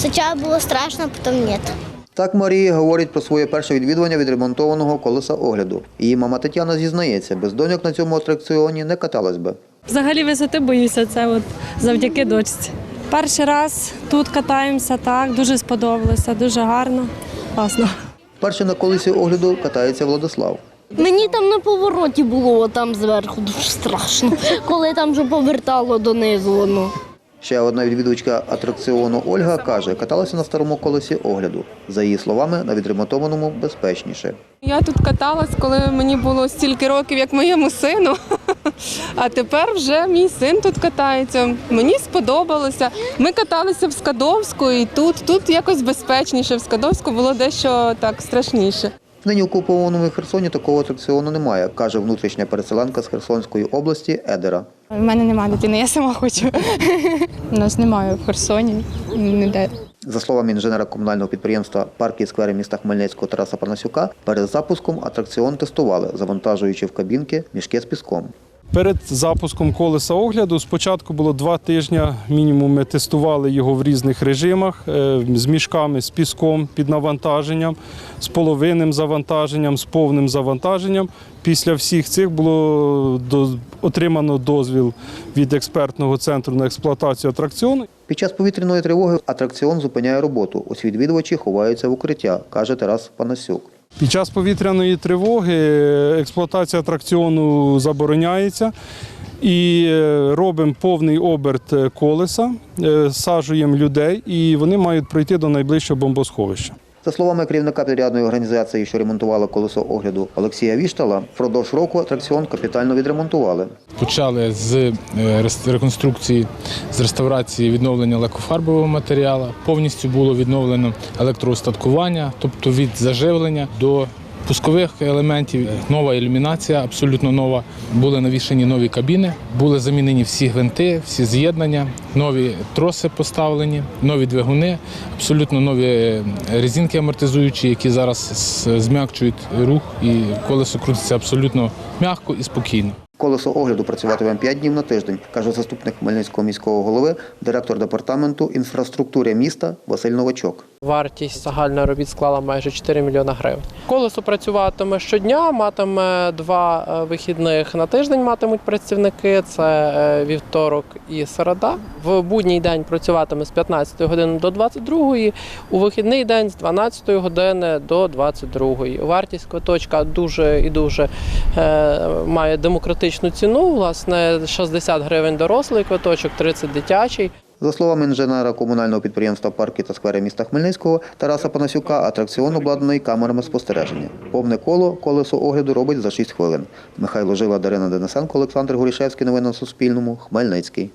Спочатку було страшно, потім ні. Так Марія говорить про своє перше відвідування відремонтованого колеса огляду. Її мама Тетяна зізнається, без доньок на цьому атракціоні не каталась би. Взагалі висоти боюся, це от завдяки дочці. Перший раз тут катаємося, так, дуже сподобалося, дуже гарно, класно. Перше на колесі огляду катається Владислав. Мені там на повороті було там зверху дуже страшно, коли там вже повертало донизу воно. Ще одна відвідувачка атракціону Ольга каже, каталася на старому колесі огляду. За її словами, на відремонтованому безпечніше. Я тут каталась, коли мені було стільки років, як моєму сину. А тепер вже мій син тут катається. Мені сподобалося. Ми каталися в Скадовську і тут, тут якось безпечніше. В Скадовську було дещо так страшніше. Нині окупованому Херсоні такого атракціону немає, каже внутрішня переселенка з Херсонської області Едера. У мене немає дитини, я сама хочу. У нас немає в Херсоні ніде. За словами інженера комунального підприємства «Парки і сквери міста Хмельницького Тараса Панасюка, перед запуском атракціон тестували, завантажуючи в кабінки мішки з піском. Перед запуском колеса огляду спочатку було два тижні. Мінімум ми тестували його в різних режимах е, з мішками, з піском під навантаженням, з половинним завантаженням, з повним завантаженням. Після всіх цих було отримано дозвіл від експертного центру на експлуатацію атракціону. Під час повітряної тривоги атракціон зупиняє роботу. Усі відвідувачі ховаються в укриття, каже Тарас Панасюк. Під час повітряної тривоги е, експлуатація атракціону забороняється. І е, робимо повний оберт е, колеса, сажуємо людей, і вони мають пройти до найближчого бомбосховища. За словами керівника підрядної організації, що ремонтувала колесо огляду Олексія Віштала, впродовж року атракціон капітально відремонтували. Почали з е, реконструкції, з реставрації відновлення лакофарбового матеріалу. Повністю було відновлено електроустаткування, тобто від заживлення до пускових елементів. Нова ілюмінація, абсолютно нова. Були навішені нові кабіни, були замінені всі гвинти, всі з'єднання, нові троси поставлені, нові двигуни, абсолютно нові е, резинки амортизуючі, які зараз зм'якчують рух, і колесо крутиться абсолютно м'яко і спокійно. Колесо огляду працюватиме 5 днів на тиждень, каже заступник Хмельницького міського голови, директор департаменту інфраструктури міста Василь Новачок. Вартість загальної робіт склала майже 4 мільйона гривень. Колесо працюватиме щодня, матиме два е, вихідних на тиждень. Матимуть працівники. Це е, вівторок і середа. В будній день працюватиме з 15 години до 22, у вихідний день з 12 години до 22. Вартість квиточка дуже і дуже е, має демократичну ціну. Власне, 60 гривень дорослий квиточок, 30 дитячий. За словами інженера комунального підприємства «Парки та сквери міста Хмельницького Тараса Панасюка, атракціон обладнаний камерами спостереження. Повне коло колесо огляду робить за 6 хвилин. Михайло Жила, Дарина Денисенко, Олександр Горішевський. Новини на Суспільному. Хмельницький.